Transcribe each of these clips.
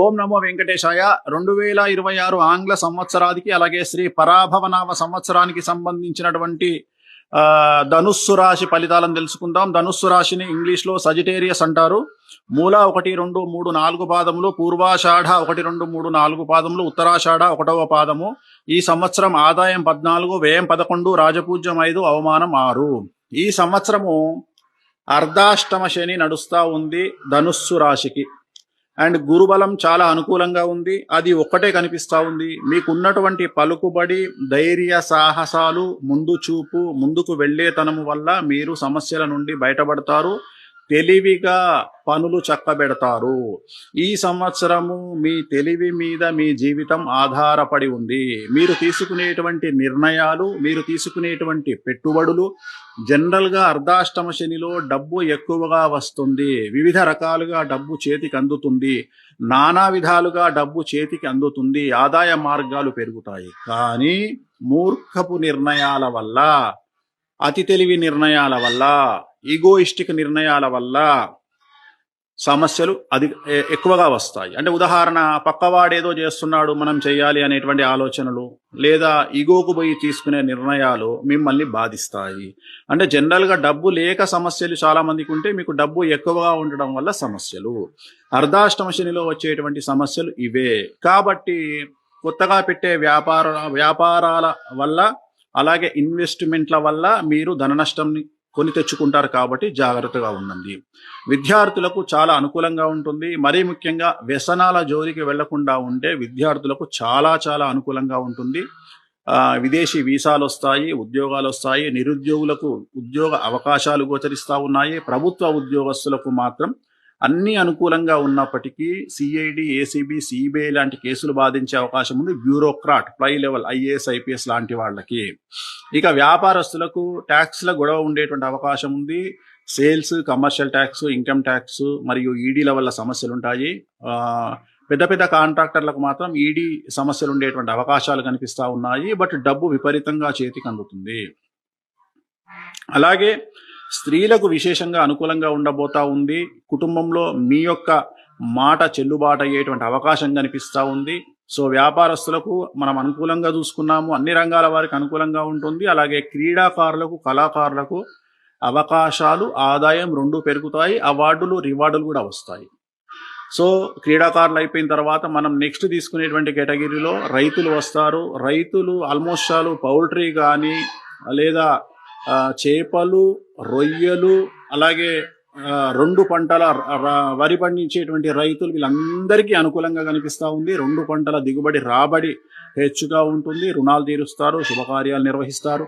ఓం నమో వెంకటేశాయ. రెండు వేల ఇరవై ఆరు ఆంగ్ల సంవత్సరానికి అలాగే శ్రీ పరాభవనామ సంవత్సరానికి సంబంధించినటువంటి ధనుస్సు రాశి ఫలితాలను తెలుసుకుందాం. ధనుస్సు రాశిని ఇంగ్లీష్లో సజిటేరియస్ అంటారు. మూల ఒకటి రెండు మూడు నాలుగు పాదములు పూర్వాషాఢ ఒకటి రెండు మూడు నాలుగు పాదములు ఉత్తరాషాఢ ఒకటవ పాదము. ఈ సంవత్సరం ఆదాయం పద్నాలుగు వ్యయం పదకొండు రాజపూజ్యం ఐదు అవమానం ఆరు. ఈ సంవత్సరము అర్ధాష్టమ శని నడుస్తూ ఉంది ధనుస్సు రాశికి. అండ్ గురుబలం చాలా అనుకూలంగా ఉంది. అది ఒక్కటే కనిపిస్తా ఉంది. మీకు ఉన్నటువంటి పలుకుబడి ధైర్య సాహసాలు ముందు చూపు ముందుకు వెళ్ళేతనము వల్ల మీరు సమస్యల నుండి బయటపడతారు. తెలివిగా పనులు చక్కబెడతారు. ఈ సంవత్సరము మీ తెలివి మీద మీ జీవితం ఆధారపడి ఉంది. మీరు తీసుకునేటువంటి నిర్ణయాలు మీరు తీసుకునేటువంటి పెట్టుబడులు జనరల్గా అర్ధాష్టమ శనిలో డబ్బు ఎక్కువగా వస్తుంది. వివిధ రకాలుగా డబ్బు చేతికి అందుతుంది. నానా విధాలుగా డబ్బు చేతికి అందుతుంది. ఆదాయ మార్గాలు పెరుగుతాయి. కానీ మూర్ఖపు నిర్ణయాల వల్ల అతి తెలివి నిర్ణయాల వల్ల ఈగోయిస్టిక్ నిర్ణయాల వల్ల సమస్యలు అది ఎక్కువగా వస్తాయి. అంటే ఉదాహరణ పక్కవాడేదో చేస్తున్నాడు మనం చేయాలి అనేటువంటి ఆలోచనలు లేదా ఈగోకు పోయి తీసుకునే నిర్ణయాలు మిమ్మల్ని బాధిస్తాయి. అంటే జనరల్గా డబ్బు లేక సమస్యలు చాలామందికి ఉంటే మీకు డబ్బు ఎక్కువగా ఉండడం వల్ల సమస్యలు. అర్ధాష్టమ శనిలో వచ్చేటువంటి సమస్యలు ఇవే. కాబట్టి కొత్తగా పెట్టే వ్యాపార వ్యాపారాల వల్ల అలాగే ఇన్వెస్ట్మెంట్ల వల్ల మీరు ధన నష్టంని కొని తెచ్చుకుంటారు కాబట్టి జాగ్రత్తగా ఉండండి. విద్యార్థులకు చాలా అనుకూలంగా ఉంటుంది. మరీ ముఖ్యంగా వ్యసనాల జోలికి వెళ్ళకుండా ఉంటే విద్యార్థులకు చాలా చాలా అనుకూలంగా ఉంటుంది. విదేశీ వీసాలు వస్తాయి ఉద్యోగాలు వస్తాయి. నిరుద్యోగులకు ఉద్యోగ అవకాశాలు గోచరిస్తూ ఉన్నాయి. ప్రభుత్వ ఉద్యోగస్తులకు మాత్రం అన్ని అనుకూలంగా ఉన్నప్పటికీ సిఐడి ఏసీబీ సిబిఐ లాంటి కేసులు బాధించే అవకాశం ఉంది. బ్యూరోక్రాట్ ప్లై లెవెల్ ఐఏఎస్ ఐపీఎస్ లాంటి వాళ్ళకి. ఇక వ్యాపారస్తులకు ట్యాక్స్ల గొడవ ఉండేటువంటి అవకాశం ఉంది. Sales commercial tax income tax మరియు ఈడీల వల్ల సమస్యలు ఉంటాయి. పెద్ద పెద్ద కాంట్రాక్టర్లకు మాత్రం ఈడీ సమస్యలు ఉండేటువంటి అవకాశాలు కనిపిస్తూ ఉన్నాయి. బట్ డబ్బు విపరీతంగా చేతికి అందుతుంది. అలాగే స్త్రీలకు విశేషంగా అనుకూలంగా ఉండబోతా ఉంది. కుటుంబంలో మీ యొక్క మాట చెల్లుబాటు అయ్యేటువంటి అవకాశం కనిపిస్తూ ఉంది. సో వ్యాపారస్తులకు మనం అనుకూలంగా చూసుకున్నాము. అన్ని రంగాల వారికి అనుకూలంగా ఉంటుంది. అలాగే క్రీడాకారులకు కళాకారులకు అవకాశాలు ఆదాయం రెండు పెరుగుతాయి. అవార్డులు రివార్డులు కూడా వస్తాయి. సో క్రీడాకారులు అయిపోయిన తర్వాత మనం నెక్స్ట్ తీసుకునేటువంటి కేటగిరీలో రైతులు వస్తారు. రైతులు ఆల్మోస్ట్ చాలు పౌల్ట్రీ కానీ లేదా చేపలు రొయ్యలు అలాగే రెండు పంటల వరి పండించేటువంటి రైతులు వీళ్ళందరికీ అనుకూలంగా కనిపిస్తూ ఉంది. రెండు పంటల దిగుబడి రాబడి హెచ్చుగా ఉంటుంది. రుణాలు తీరుస్తారు శుభకార్యాలు నిర్వహిస్తారు.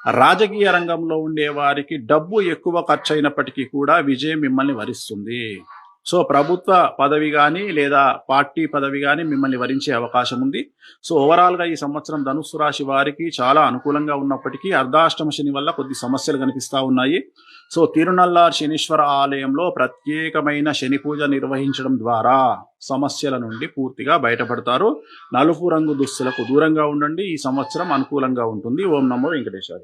రాజకీయ రంగంలో ఉండే వారికి డబ్బు ఎక్కువ ఖర్చు అయినప్పటికీ కూడా విజయం మిమ్మల్ని వరిస్తుంది. సో ప్రభుత్వ పదవి కానీ లేదా పార్టీ పదవి కానీ మిమ్మల్ని వరించే అవకాశం ఉంది. సో ఓవరాల్గా ఈ సంవత్సరం ధనుసు రాశి వారికి చాలా అనుకూలంగా ఉన్నప్పటికీ అర్ధాష్టమ శని వల్ల కొద్ది సమస్యలు కనిపిస్తా ఉన్నాయి. సో తిరునల్లార్ శనీశ్వర ఆలయంలో ప్రత్యేకమైన శని పూజ నిర్వహించడం ద్వారా సమస్యల నుండి పూర్తిగా బయటపడతారు. నలుపు రంగు దుస్తులకు దూరంగా ఉండండి. ఈ సంవత్సరం అనుకూలంగా ఉంటుంది. ఓం నమో వెంకటేశ్వర